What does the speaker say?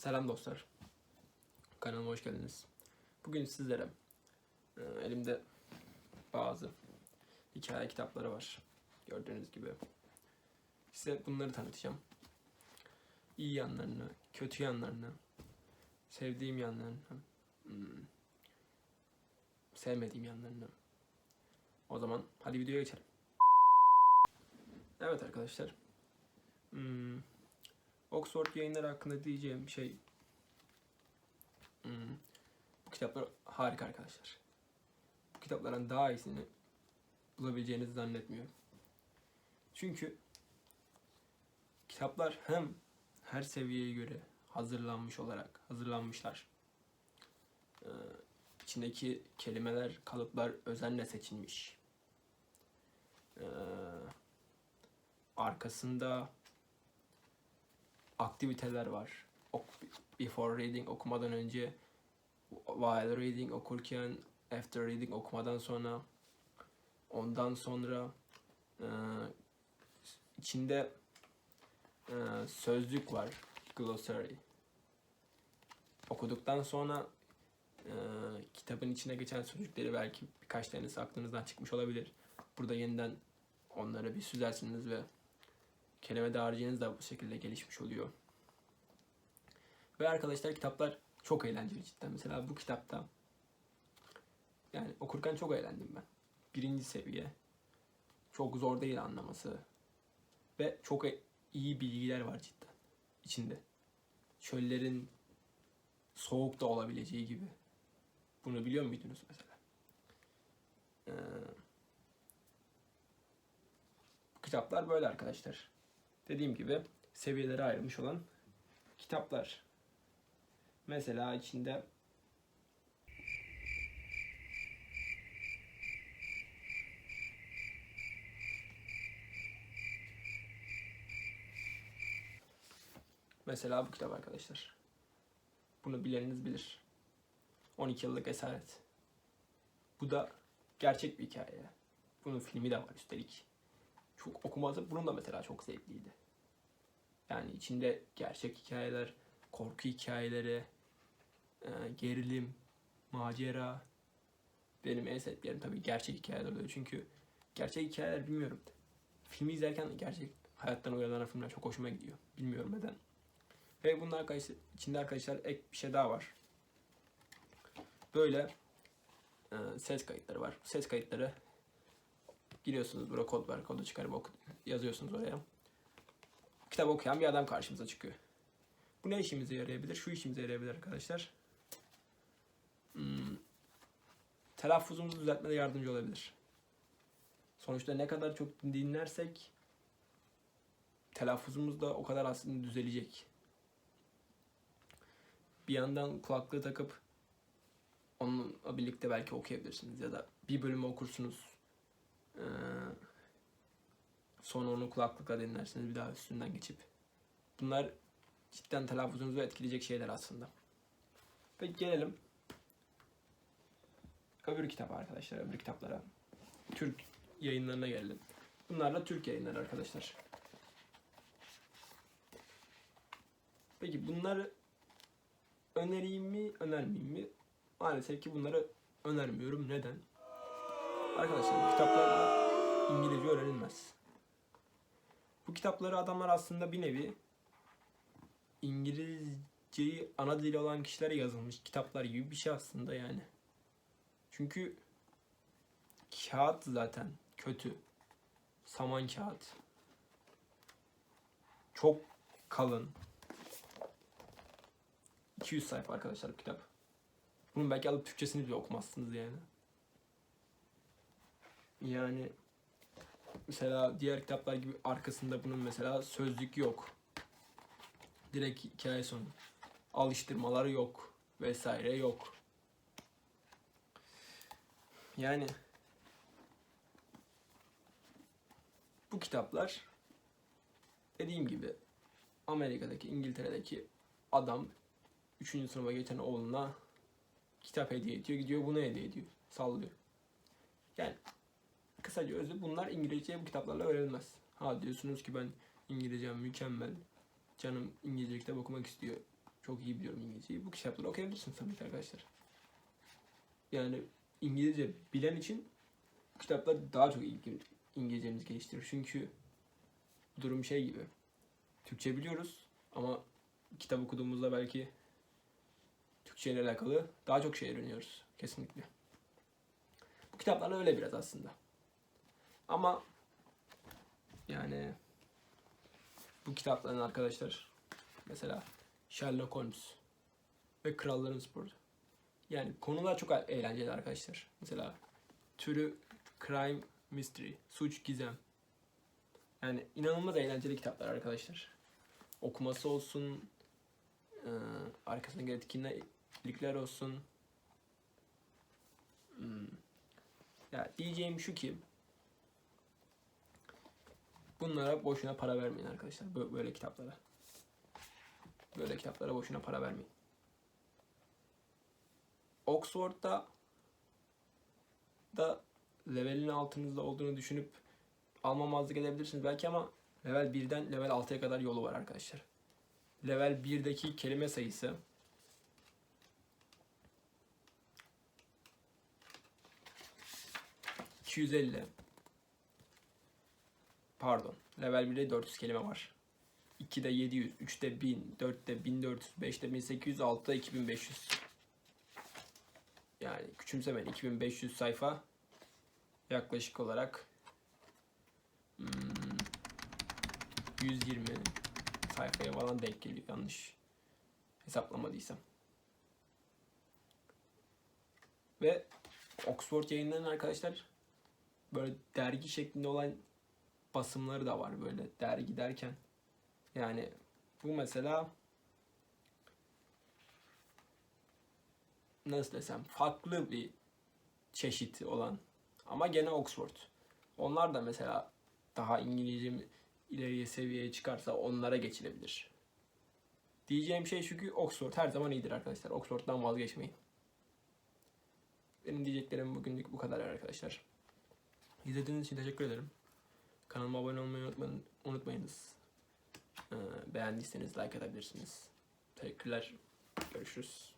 Selam dostlar. Kanalıma hoş geldiniz. Bugün sizlere e, elimde bazı hikaye kitapları var. Gördüğünüz gibi. Size bunları tanıtacağım. İyi yanlarını, kötü yanlarını, sevdiğim yanlarını, hmm, sevmediğim yanlarını. O zaman hadi videoya geçelim. Evet arkadaşlar. Hmm, Oxford yayınları hakkında diyeceğim şey hmm, bu kitaplar harika arkadaşlar. Bu kitapların daha iyisini bulabileceğinizi zannetmiyorum. Çünkü kitaplar hem her seviyeye göre hazırlanmış olarak hazırlanmışlar. Ee, içindeki kelimeler, kalıplar özenle seçilmiş. Ee, arkasında aktiviteler var. Before reading okumadan önce, while reading okurken, after reading okumadan sonra, ondan sonra e, içinde e, sözlük var, glossary. Okuduktan sonra e, kitabın içine geçen sözcükleri belki birkaç tanesi aklınızdan çıkmış olabilir. Burada yeniden onları bir süzersiniz ve kelime dağarcığınız da bu şekilde gelişmiş oluyor. Ve arkadaşlar kitaplar çok eğlenceli cidden. Mesela bu kitapta yani okurken çok eğlendim ben. Birinci seviye. Çok zor değil anlaması. Ve çok e- iyi bilgiler var cidden içinde. Çöllerin soğuk da olabileceği gibi. Bunu biliyor muydunuz mesela? Ee, kitaplar böyle arkadaşlar dediğim gibi seviyelere ayrılmış olan kitaplar. Mesela içinde Mesela bu kitap arkadaşlar. Bunu bileniniz bilir. 12 yıllık esaret. Bu da gerçek bir hikaye. Bunun filmi de var üstelik çok okuması bunun da mesela çok zevkliydi. Yani içinde gerçek hikayeler, korku hikayeleri, e, gerilim, macera. Benim en sevdiklerim tabii gerçek hikayeler oluyor. Çünkü gerçek hikayeler bilmiyorum. Filmi izlerken gerçek hayattan uyarlanan filmler çok hoşuma gidiyor. Bilmiyorum neden. Ve bunun arkadaşlar, içinde arkadaşlar ek bir şey daha var. Böyle e, ses kayıtları var. Ses kayıtları Giriyorsunuz burada kod var. Kodu çıkarıp oku, yazıyorsunuz oraya. Kitap okuyan bir adam karşımıza çıkıyor. Bu ne işimize yarayabilir? Şu işimize yarayabilir arkadaşlar. Hmm, telaffuzumuzu düzeltmede yardımcı olabilir. Sonuçta ne kadar çok dinlersek telaffuzumuz da o kadar aslında düzelecek. Bir yandan kulaklığı takıp onunla birlikte belki okuyabilirsiniz ya da bir bölümü okursunuz ee, sonra onu kulaklıkla dinlersiniz bir daha üstünden geçip. Bunlar cidden telaffuzunuzu etkileyecek şeyler aslında. Peki gelelim öbür kitap arkadaşlar, öbür kitaplara. Türk yayınlarına gelelim. Bunlar da Türk yayınları arkadaşlar. Peki bunları önereyim mi, önermeyeyim mi? Maalesef ki bunları önermiyorum. Neden? Arkadaşlar bu kitaplarla İngilizce öğrenilmez. Bu kitapları adamlar aslında bir nevi İngilizceyi ana dili olan kişilere yazılmış kitaplar gibi bir şey aslında yani. Çünkü kağıt zaten kötü. Saman kağıt. Çok kalın. 200 sayfa arkadaşlar bu kitap. Bunun belki alıp Türkçesini bile okumazsınız yani. Yani mesela diğer kitaplar gibi arkasında bunun mesela sözlük yok. Direkt hikaye sonu. Alıştırmalar yok vesaire yok. Yani bu kitaplar dediğim gibi Amerika'daki, İngiltere'deki adam 3. sınıfa geçen oğluna kitap hediye ediyor. Gidiyor bunu hediye ediyor. Sallıyor. Yani kısaca özü bunlar İngilizce bu kitaplarla öğrenilmez. Ha diyorsunuz ki ben İngilizcem mükemmel. Canım İngilizce kitap okumak istiyor. çok iyi biliyorum İngilizceyi. Bu kitapları okuyabilirsiniz tabii ki arkadaşlar. Yani İngilizce bilen için bu kitaplar daha çok ilgi, İngilizcemizi geliştirir. Çünkü durum şey gibi. Türkçe biliyoruz ama kitap okuduğumuzda belki Türkçe ile alakalı daha çok şey öğreniyoruz. Kesinlikle. Bu kitaplar öyle biraz aslında. Ama yani bu kitapların arkadaşlar mesela Sherlock Holmes ve Kralların Sporu. Yani konular çok eğlenceli arkadaşlar. Mesela türü crime mystery, suç gizem. Yani inanılmaz eğlenceli kitaplar arkadaşlar. Okuması olsun, e, arkasındaki etkinlikler olsun. Hmm. Ya diyeceğim şu ki bunlara boşuna para vermeyin arkadaşlar. Bö- Böyle kitaplara. Böyle kitaplara boşuna para vermeyin. Oxford'da da levelin altınızda olduğunu düşünüp almamazlık edebilirsiniz belki ama level 1'den level 6'ya kadar yolu var arkadaşlar. Level 1'deki kelime sayısı ...250. Pardon. Level 1'de 400 kelime var. 2'de 700, 3'te 1000, 4'te 1400, 5'te 1800, 6'da 2500. Yani küçümsemeyin 2500 sayfa yaklaşık olarak hmm, 120 sayfaya falan denk geliyor yanlış hesaplamadıysam. Ve Oxford yayınlarının arkadaşlar böyle dergi şeklinde olan basımları da var böyle dergi derken. Yani bu mesela nasıl desem farklı bir çeşit olan ama gene Oxford. Onlar da mesela daha İngilizce ileriye seviyeye çıkarsa onlara geçilebilir. Diyeceğim şey ki Oxford her zaman iyidir arkadaşlar. Oxford'dan vazgeçmeyin. Benim diyeceklerim bugünlük bu kadar arkadaşlar. İzlediğiniz için teşekkür ederim. Kanalıma abone olmayı unutmayın, unutmayınız. Ee, beğendiyseniz like atabilirsiniz. Teşekkürler. Görüşürüz.